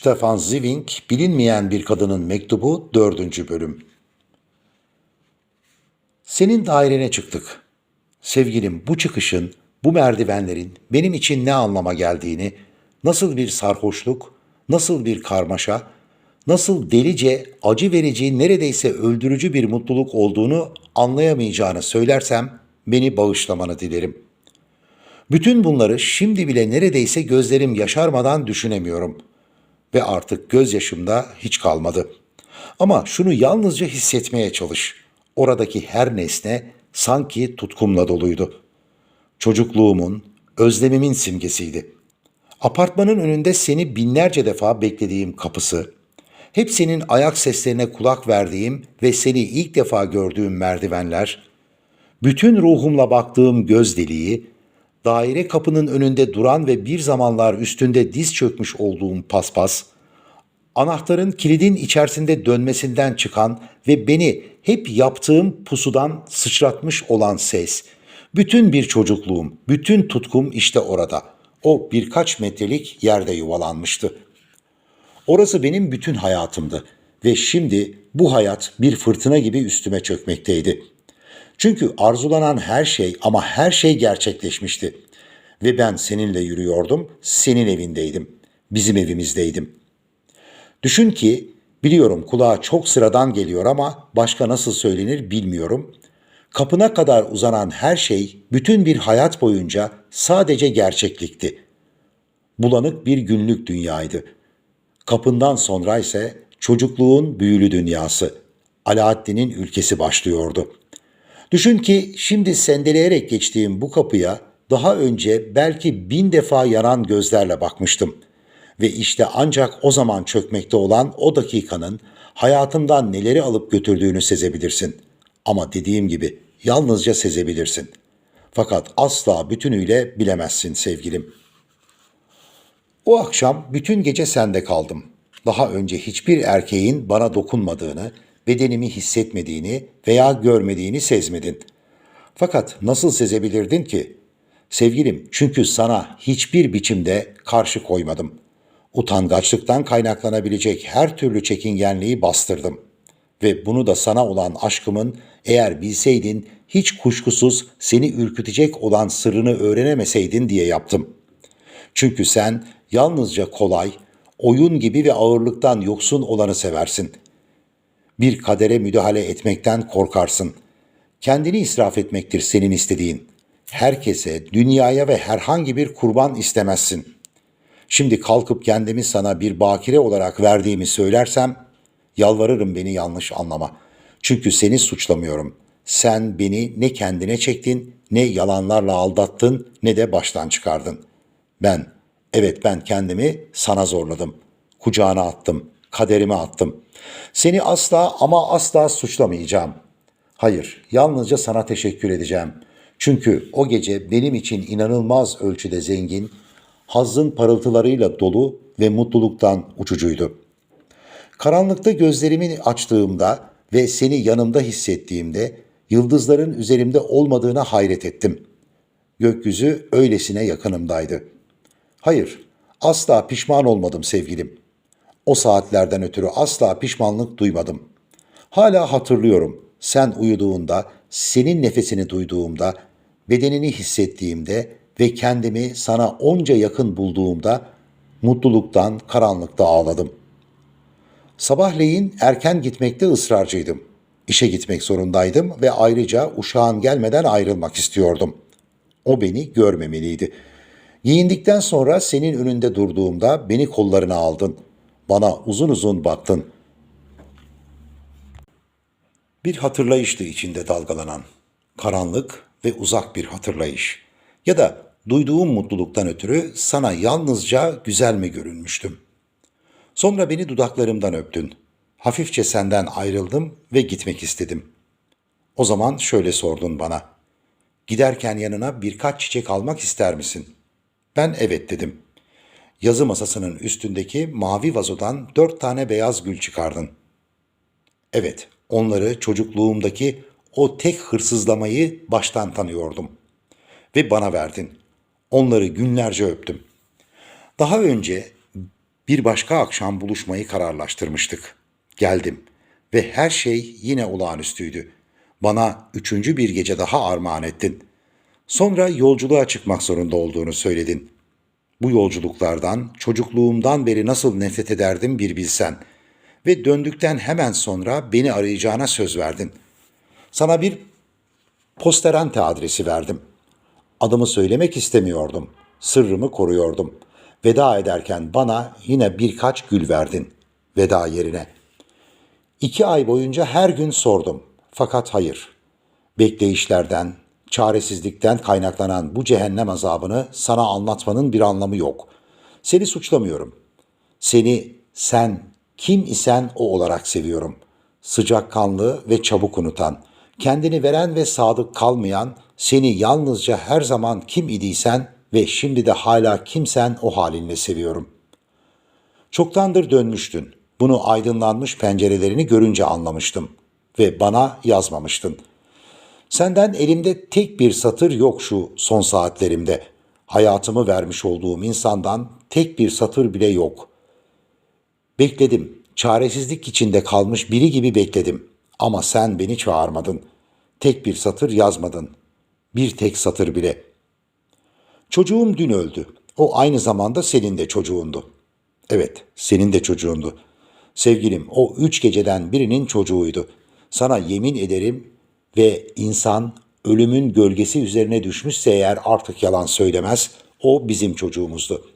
Stefan Zweig, Bilinmeyen Bir Kadının Mektubu 4. Bölüm Senin dairene çıktık. Sevgilim bu çıkışın, bu merdivenlerin benim için ne anlama geldiğini, nasıl bir sarhoşluk, nasıl bir karmaşa, nasıl delice, acı verici, neredeyse öldürücü bir mutluluk olduğunu anlayamayacağını söylersem beni bağışlamanı dilerim. Bütün bunları şimdi bile neredeyse gözlerim yaşarmadan düşünemiyorum ve artık gözyaşımda hiç kalmadı. Ama şunu yalnızca hissetmeye çalış. Oradaki her nesne sanki tutkumla doluydu. Çocukluğumun, özlemimin simgesiydi. Apartmanın önünde seni binlerce defa beklediğim kapısı, hep senin ayak seslerine kulak verdiğim ve seni ilk defa gördüğüm merdivenler, bütün ruhumla baktığım göz deliği, daire kapının önünde duran ve bir zamanlar üstünde diz çökmüş olduğum paspas, anahtarın kilidin içerisinde dönmesinden çıkan ve beni hep yaptığım pusudan sıçratmış olan ses, bütün bir çocukluğum, bütün tutkum işte orada. O birkaç metrelik yerde yuvalanmıştı. Orası benim bütün hayatımdı ve şimdi bu hayat bir fırtına gibi üstüme çökmekteydi. Çünkü arzulanan her şey ama her şey gerçekleşmişti. Ve ben seninle yürüyordum, senin evindeydim, bizim evimizdeydim. Düşün ki, biliyorum kulağa çok sıradan geliyor ama başka nasıl söylenir bilmiyorum. Kapına kadar uzanan her şey bütün bir hayat boyunca sadece gerçeklikti. Bulanık bir günlük dünyaydı. Kapından sonra ise çocukluğun büyülü dünyası, Alaaddin'in ülkesi başlıyordu.'' Düşün ki şimdi sendeleyerek geçtiğim bu kapıya daha önce belki bin defa yanan gözlerle bakmıştım. Ve işte ancak o zaman çökmekte olan o dakikanın hayatımdan neleri alıp götürdüğünü sezebilirsin. Ama dediğim gibi yalnızca sezebilirsin. Fakat asla bütünüyle bilemezsin sevgilim. O akşam bütün gece sende kaldım. Daha önce hiçbir erkeğin bana dokunmadığını, bedenimi hissetmediğini veya görmediğini sezmedin. Fakat nasıl sezebilirdin ki? Sevgilim çünkü sana hiçbir biçimde karşı koymadım. Utangaçlıktan kaynaklanabilecek her türlü çekingenliği bastırdım. Ve bunu da sana olan aşkımın eğer bilseydin hiç kuşkusuz seni ürkütecek olan sırrını öğrenemeseydin diye yaptım. Çünkü sen yalnızca kolay, oyun gibi ve ağırlıktan yoksun olanı seversin.'' Bir kadere müdahale etmekten korkarsın. Kendini israf etmektir senin istediğin. Herkese, dünyaya ve herhangi bir kurban istemezsin. Şimdi kalkıp kendimi sana bir bakire olarak verdiğimi söylersem, yalvarırım beni yanlış anlama. Çünkü seni suçlamıyorum. Sen beni ne kendine çektin, ne yalanlarla aldattın, ne de baştan çıkardın. Ben, evet ben kendimi sana zorladım. Kucağına attım, kaderime attım.'' Seni asla ama asla suçlamayacağım. Hayır, yalnızca sana teşekkür edeceğim. Çünkü o gece benim için inanılmaz ölçüde zengin, hazzın parıltılarıyla dolu ve mutluluktan uçucuydu. Karanlıkta gözlerimi açtığımda ve seni yanımda hissettiğimde yıldızların üzerimde olmadığına hayret ettim. Gökyüzü öylesine yakınımdaydı. Hayır, asla pişman olmadım sevgilim. O saatlerden ötürü asla pişmanlık duymadım. Hala hatırlıyorum. Sen uyuduğunda, senin nefesini duyduğumda, bedenini hissettiğimde ve kendimi sana onca yakın bulduğumda mutluluktan karanlıkta ağladım. Sabahleyin erken gitmekte ısrarcıydım. İşe gitmek zorundaydım ve ayrıca uşağın gelmeden ayrılmak istiyordum. O beni görmemeliydi. Giyindikten sonra senin önünde durduğumda beni kollarına aldın.'' Bana uzun uzun baktın. Bir hatırlayıştı içinde dalgalanan. Karanlık ve uzak bir hatırlayış. Ya da duyduğum mutluluktan ötürü sana yalnızca güzel mi görünmüştüm? Sonra beni dudaklarımdan öptün. Hafifçe senden ayrıldım ve gitmek istedim. O zaman şöyle sordun bana. Giderken yanına birkaç çiçek almak ister misin? Ben evet dedim.'' Yazı masasının üstündeki mavi vazodan dört tane beyaz gül çıkardın. Evet, onları çocukluğumdaki o tek hırsızlamayı baştan tanıyordum. Ve bana verdin. Onları günlerce öptüm. Daha önce Bir başka akşam buluşmayı kararlaştırmıştık. Geldim ve her şey yine olağanüstüydü. Bana üçüncü bir gece daha armağan ettin. Sonra yolculuğa çıkmak zorunda olduğunu söyledin. Bu yolculuklardan çocukluğumdan beri nasıl nefret ederdim bir bilsen. Ve döndükten hemen sonra beni arayacağına söz verdin. Sana bir posterante adresi verdim. Adımı söylemek istemiyordum. Sırrımı koruyordum. Veda ederken bana yine birkaç gül verdin. Veda yerine. İki ay boyunca her gün sordum. Fakat hayır. Bekleyişlerden, çaresizlikten kaynaklanan bu cehennem azabını sana anlatmanın bir anlamı yok. Seni suçlamıyorum. Seni sen kim isen o olarak seviyorum. Sıcakkanlı ve çabuk unutan, kendini veren ve sadık kalmayan, seni yalnızca her zaman kim idiysen ve şimdi de hala kimsen o halinle seviyorum. Çoktandır dönmüştün. Bunu aydınlanmış pencerelerini görünce anlamıştım ve bana yazmamıştın. Senden elimde tek bir satır yok şu son saatlerimde. Hayatımı vermiş olduğum insandan tek bir satır bile yok. Bekledim. Çaresizlik içinde kalmış biri gibi bekledim. Ama sen beni çağırmadın. Tek bir satır yazmadın. Bir tek satır bile. Çocuğum dün öldü. O aynı zamanda senin de çocuğundu. Evet, senin de çocuğundu. Sevgilim, o üç geceden birinin çocuğuydu. Sana yemin ederim ve insan ölümün gölgesi üzerine düşmüşse eğer artık yalan söylemez, o bizim çocuğumuzdu.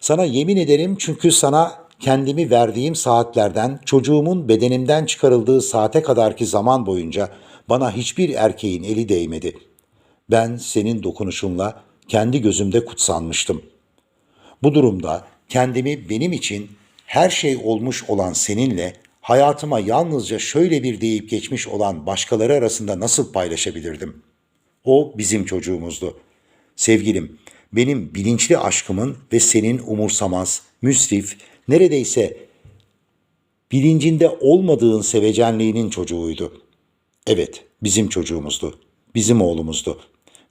Sana yemin ederim çünkü sana kendimi verdiğim saatlerden çocuğumun bedenimden çıkarıldığı saate kadarki zaman boyunca bana hiçbir erkeğin eli değmedi. Ben senin dokunuşunla kendi gözümde kutsanmıştım. Bu durumda kendimi benim için her şey olmuş olan seninle hayatıma yalnızca şöyle bir deyip geçmiş olan başkaları arasında nasıl paylaşabilirdim? O bizim çocuğumuzdu. Sevgilim, benim bilinçli aşkımın ve senin umursamaz, müsrif, neredeyse bilincinde olmadığın sevecenliğinin çocuğuydu. Evet, bizim çocuğumuzdu. Bizim oğlumuzdu.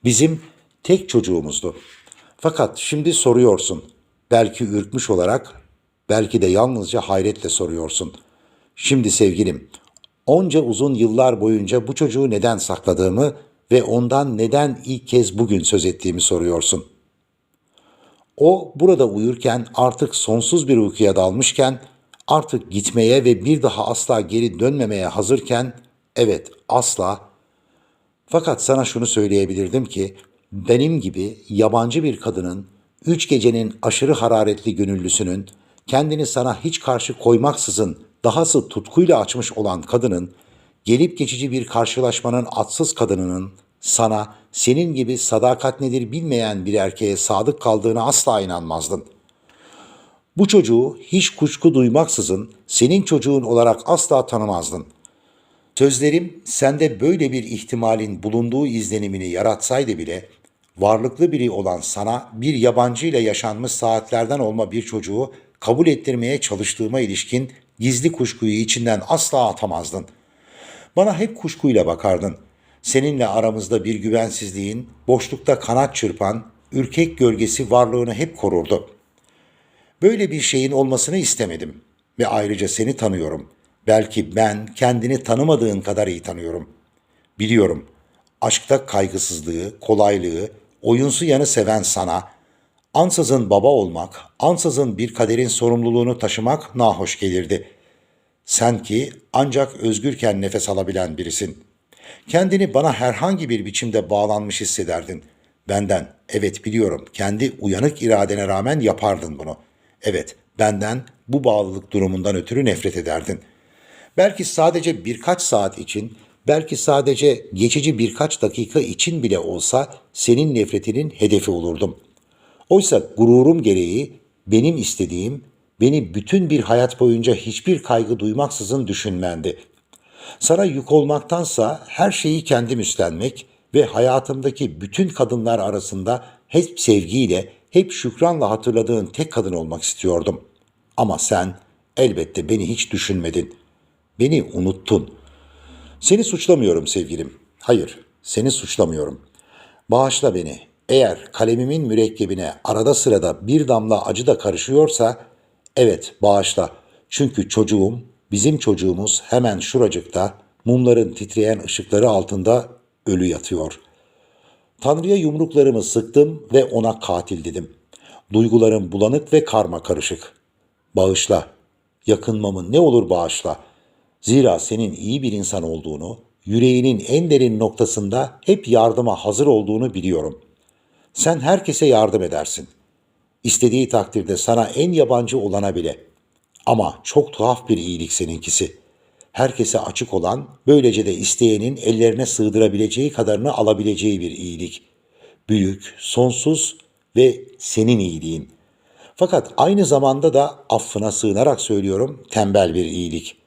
Bizim tek çocuğumuzdu. Fakat şimdi soruyorsun. Belki ürkmüş olarak, belki de yalnızca hayretle soruyorsun. Şimdi sevgilim, onca uzun yıllar boyunca bu çocuğu neden sakladığımı ve ondan neden ilk kez bugün söz ettiğimi soruyorsun. O burada uyurken artık sonsuz bir uykuya dalmışken, artık gitmeye ve bir daha asla geri dönmemeye hazırken, evet asla. Fakat sana şunu söyleyebilirdim ki, benim gibi yabancı bir kadının, üç gecenin aşırı hararetli gönüllüsünün, kendini sana hiç karşı koymaksızın dahası tutkuyla açmış olan kadının, gelip geçici bir karşılaşmanın atsız kadınının sana senin gibi sadakat nedir bilmeyen bir erkeğe sadık kaldığını asla inanmazdın. Bu çocuğu hiç kuşku duymaksızın senin çocuğun olarak asla tanımazdın. Sözlerim sende böyle bir ihtimalin bulunduğu izlenimini yaratsaydı bile varlıklı biri olan sana bir yabancı ile yaşanmış saatlerden olma bir çocuğu kabul ettirmeye çalıştığıma ilişkin gizli kuşkuyu içinden asla atamazdın. Bana hep kuşkuyla bakardın. Seninle aramızda bir güvensizliğin, boşlukta kanat çırpan, ürkek gölgesi varlığını hep korurdu. Böyle bir şeyin olmasını istemedim ve ayrıca seni tanıyorum. Belki ben kendini tanımadığın kadar iyi tanıyorum. Biliyorum, aşkta kaygısızlığı, kolaylığı, oyunsu yanı seven sana, ansızın baba olmak, ansızın bir kaderin sorumluluğunu taşımak nahoş gelirdi. Sen ki ancak özgürken nefes alabilen birisin. Kendini bana herhangi bir biçimde bağlanmış hissederdin. Benden, evet biliyorum, kendi uyanık iradene rağmen yapardın bunu. Evet, benden bu bağlılık durumundan ötürü nefret ederdin. Belki sadece birkaç saat için, belki sadece geçici birkaç dakika için bile olsa senin nefretinin hedefi olurdum. Oysa gururum gereği benim istediğim, beni bütün bir hayat boyunca hiçbir kaygı duymaksızın düşünmendi. Sana yük olmaktansa her şeyi kendim üstlenmek ve hayatımdaki bütün kadınlar arasında hep sevgiyle, hep şükranla hatırladığın tek kadın olmak istiyordum. Ama sen elbette beni hiç düşünmedin. Beni unuttun. Seni suçlamıyorum sevgilim. Hayır, seni suçlamıyorum. Bağışla beni. Eğer kalemimin mürekkebine arada sırada bir damla acı da karışıyorsa, Evet, bağışla. Çünkü çocuğum, bizim çocuğumuz hemen şuracıkta, mumların titreyen ışıkları altında ölü yatıyor. Tanrı'ya yumruklarımı sıktım ve ona katil dedim. Duygularım bulanık ve karma karışık. Bağışla. Yakınmamı ne olur bağışla. Zira senin iyi bir insan olduğunu, yüreğinin en derin noktasında hep yardıma hazır olduğunu biliyorum. Sen herkese yardım edersin. İstediği takdirde sana en yabancı olana bile. Ama çok tuhaf bir iyilik seninkisi. Herkese açık olan, böylece de isteyenin ellerine sığdırabileceği kadarını alabileceği bir iyilik. Büyük, sonsuz ve senin iyiliğin. Fakat aynı zamanda da affına sığınarak söylüyorum tembel bir iyilik.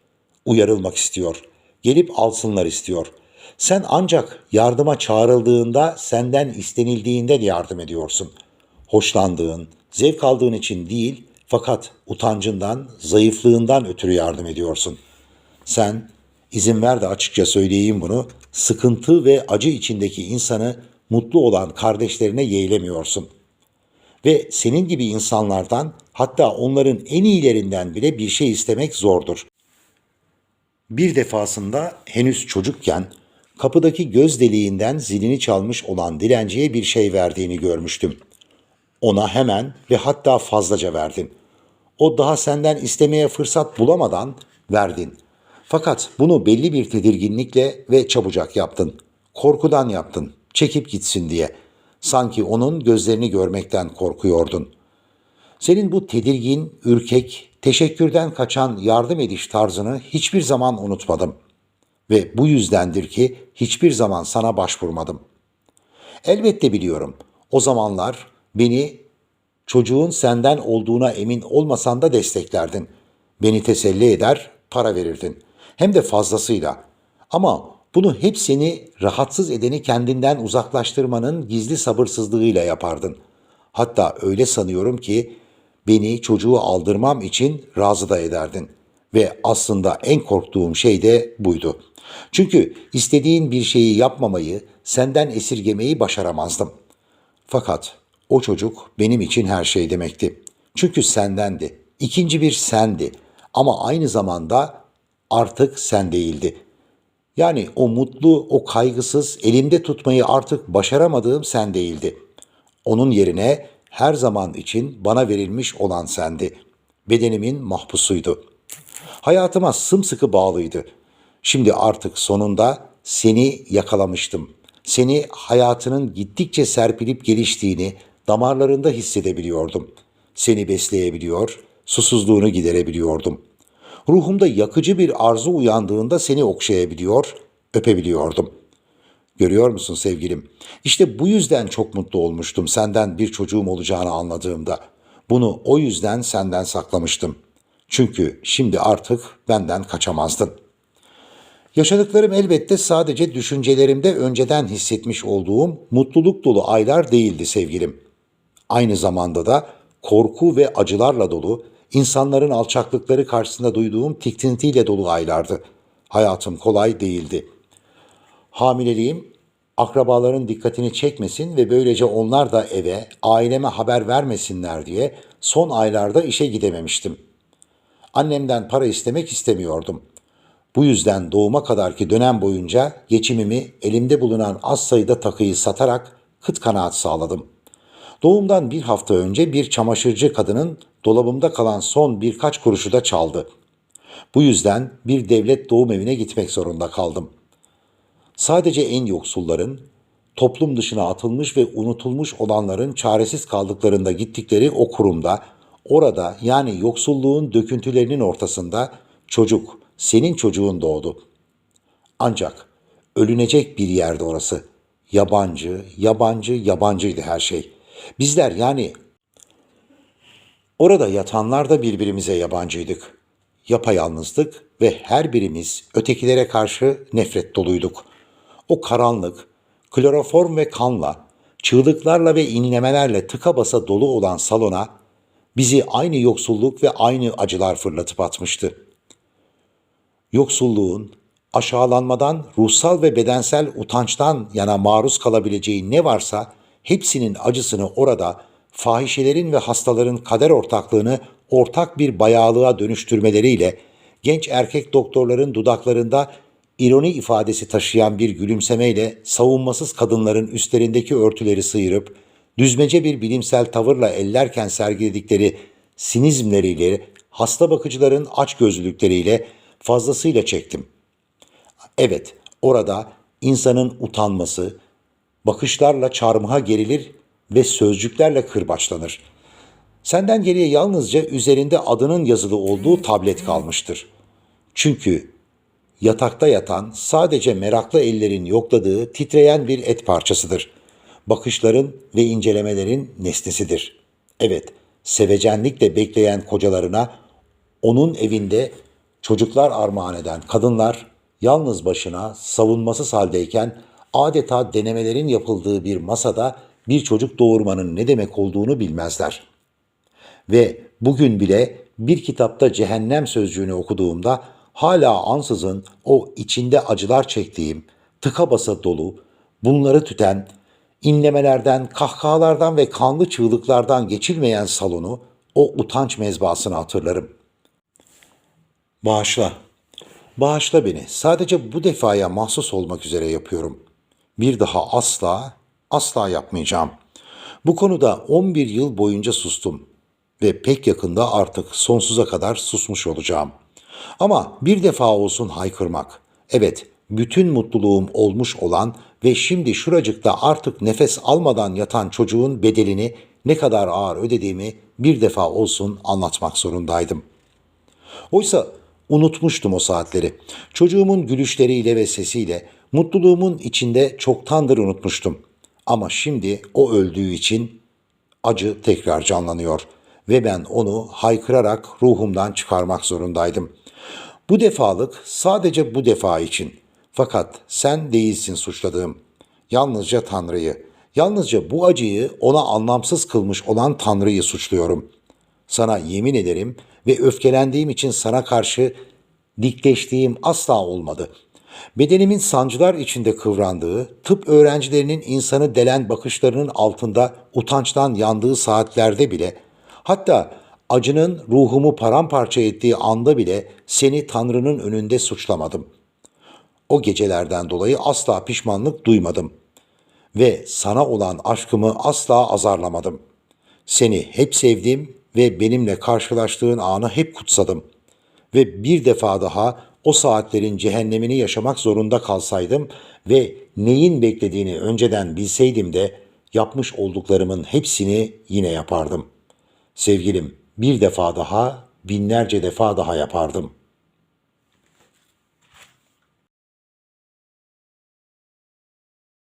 Uyarılmak istiyor. Gelip alsınlar istiyor. Sen ancak yardıma çağrıldığında, senden istenildiğinde yardım ediyorsun. Hoşlandığın, zevk aldığın için değil, fakat utancından, zayıflığından ötürü yardım ediyorsun. Sen, izin ver de açıkça söyleyeyim bunu, sıkıntı ve acı içindeki insanı mutlu olan kardeşlerine yeğlemiyorsun. Ve senin gibi insanlardan, hatta onların en iyilerinden bile bir şey istemek zordur. Bir defasında henüz çocukken kapıdaki göz deliğinden zilini çalmış olan dilenciye bir şey verdiğini görmüştüm. Ona hemen ve hatta fazlaca verdin. O daha senden istemeye fırsat bulamadan verdin. Fakat bunu belli bir tedirginlikle ve çabucak yaptın. Korkudan yaptın, çekip gitsin diye. Sanki onun gözlerini görmekten korkuyordun. Senin bu tedirgin, ürkek, teşekkürden kaçan yardım ediş tarzını hiçbir zaman unutmadım. Ve bu yüzdendir ki hiçbir zaman sana başvurmadım. Elbette biliyorum. O zamanlar beni çocuğun senden olduğuna emin olmasan da desteklerdin. Beni teselli eder, para verirdin. Hem de fazlasıyla. Ama bunu hep seni rahatsız edeni kendinden uzaklaştırmanın gizli sabırsızlığıyla yapardın. Hatta öyle sanıyorum ki beni çocuğu aldırmam için razı da ederdin. Ve aslında en korktuğum şey de buydu. Çünkü istediğin bir şeyi yapmamayı, senden esirgemeyi başaramazdım. Fakat o çocuk benim için her şey demekti. Çünkü sendendi. İkinci bir sendi. Ama aynı zamanda artık sen değildi. Yani o mutlu, o kaygısız, elimde tutmayı artık başaramadığım sen değildi. Onun yerine her zaman için bana verilmiş olan sendi. Bedenimin mahpusuydu. Hayatıma sımsıkı bağlıydı. Şimdi artık sonunda seni yakalamıştım. Seni hayatının gittikçe serpilip geliştiğini damarlarında hissedebiliyordum. Seni besleyebiliyor, susuzluğunu giderebiliyordum. Ruhumda yakıcı bir arzu uyandığında seni okşayabiliyor, öpebiliyordum. Görüyor musun sevgilim? İşte bu yüzden çok mutlu olmuştum senden bir çocuğum olacağını anladığımda. Bunu o yüzden senden saklamıştım. Çünkü şimdi artık benden kaçamazdın. Yaşadıklarım elbette sadece düşüncelerimde önceden hissetmiş olduğum mutluluk dolu aylar değildi sevgilim. Aynı zamanda da korku ve acılarla dolu, insanların alçaklıkları karşısında duyduğum tiksintiyle dolu aylardı. Hayatım kolay değildi. Hamileliğim akrabaların dikkatini çekmesin ve böylece onlar da eve, aileme haber vermesinler diye son aylarda işe gidememiştim. Annemden para istemek istemiyordum. Bu yüzden doğuma kadarki dönem boyunca geçimimi elimde bulunan az sayıda takıyı satarak kıt kanaat sağladım. Doğumdan bir hafta önce bir çamaşırcı kadının dolabımda kalan son birkaç kuruşu da çaldı. Bu yüzden bir devlet doğum evine gitmek zorunda kaldım. Sadece en yoksulların, toplum dışına atılmış ve unutulmuş olanların çaresiz kaldıklarında gittikleri o kurumda, orada yani yoksulluğun döküntülerinin ortasında çocuk, senin çocuğun doğdu. Ancak ölünecek bir yerde orası. Yabancı, yabancı, yabancıydı her şey. Bizler yani orada yatanlar da birbirimize yabancıydık. Yapayalnızdık ve her birimiz ötekilere karşı nefret doluyduk. O karanlık, kloroform ve kanla, çığlıklarla ve inlemelerle tıka basa dolu olan salona bizi aynı yoksulluk ve aynı acılar fırlatıp atmıştı. Yoksulluğun, aşağılanmadan, ruhsal ve bedensel utançtan yana maruz kalabileceği ne varsa hepsinin acısını orada fahişelerin ve hastaların kader ortaklığını ortak bir bayağılığa dönüştürmeleriyle genç erkek doktorların dudaklarında ironi ifadesi taşıyan bir gülümsemeyle savunmasız kadınların üstlerindeki örtüleri sıyırıp düzmece bir bilimsel tavırla ellerken sergiledikleri sinizmleriyle hasta bakıcıların açgözlülükleriyle fazlasıyla çektim. Evet, orada insanın utanması, bakışlarla çarmıha gerilir ve sözcüklerle kırbaçlanır. Senden geriye yalnızca üzerinde adının yazılı olduğu tablet kalmıştır. Çünkü yatakta yatan sadece meraklı ellerin yokladığı titreyen bir et parçasıdır. Bakışların ve incelemelerin nesnesidir. Evet, sevecenlikle bekleyen kocalarına onun evinde çocuklar armağan eden kadınlar yalnız başına savunmasız haldeyken adeta denemelerin yapıldığı bir masada bir çocuk doğurmanın ne demek olduğunu bilmezler. Ve bugün bile bir kitapta cehennem sözcüğünü okuduğumda hala ansızın o içinde acılar çektiğim, tıka basa dolu, bunları tüten, inlemelerden, kahkahalardan ve kanlı çığlıklardan geçilmeyen salonu, o utanç mezbasını hatırlarım. Bağışla. Bağışla beni. Sadece bu defaya mahsus olmak üzere yapıyorum. Bir daha asla, asla yapmayacağım. Bu konuda 11 yıl boyunca sustum ve pek yakında artık sonsuza kadar susmuş olacağım. Ama bir defa olsun haykırmak. Evet, bütün mutluluğum olmuş olan ve şimdi şuracıkta artık nefes almadan yatan çocuğun bedelini ne kadar ağır ödediğimi bir defa olsun anlatmak zorundaydım. Oysa unutmuştum o saatleri. Çocuğumun gülüşleriyle ve sesiyle mutluluğumun içinde çoktandır unutmuştum. Ama şimdi o öldüğü için acı tekrar canlanıyor ve ben onu haykırarak ruhumdan çıkarmak zorundaydım. Bu defalık sadece bu defa için. Fakat sen değilsin suçladığım. Yalnızca Tanrı'yı, yalnızca bu acıyı ona anlamsız kılmış olan Tanrı'yı suçluyorum. Sana yemin ederim ve öfkelendiğim için sana karşı dikleştiğim asla olmadı. Bedenimin sancılar içinde kıvrandığı, tıp öğrencilerinin insanı delen bakışlarının altında utançtan yandığı saatlerde bile, hatta acının ruhumu paramparça ettiği anda bile seni Tanrı'nın önünde suçlamadım. O gecelerden dolayı asla pişmanlık duymadım ve sana olan aşkımı asla azarlamadım. Seni hep sevdim ve benimle karşılaştığın anı hep kutsadım. Ve bir defa daha o saatlerin cehennemini yaşamak zorunda kalsaydım ve neyin beklediğini önceden bilseydim de yapmış olduklarımın hepsini yine yapardım. Sevgilim, bir defa daha, binlerce defa daha yapardım.''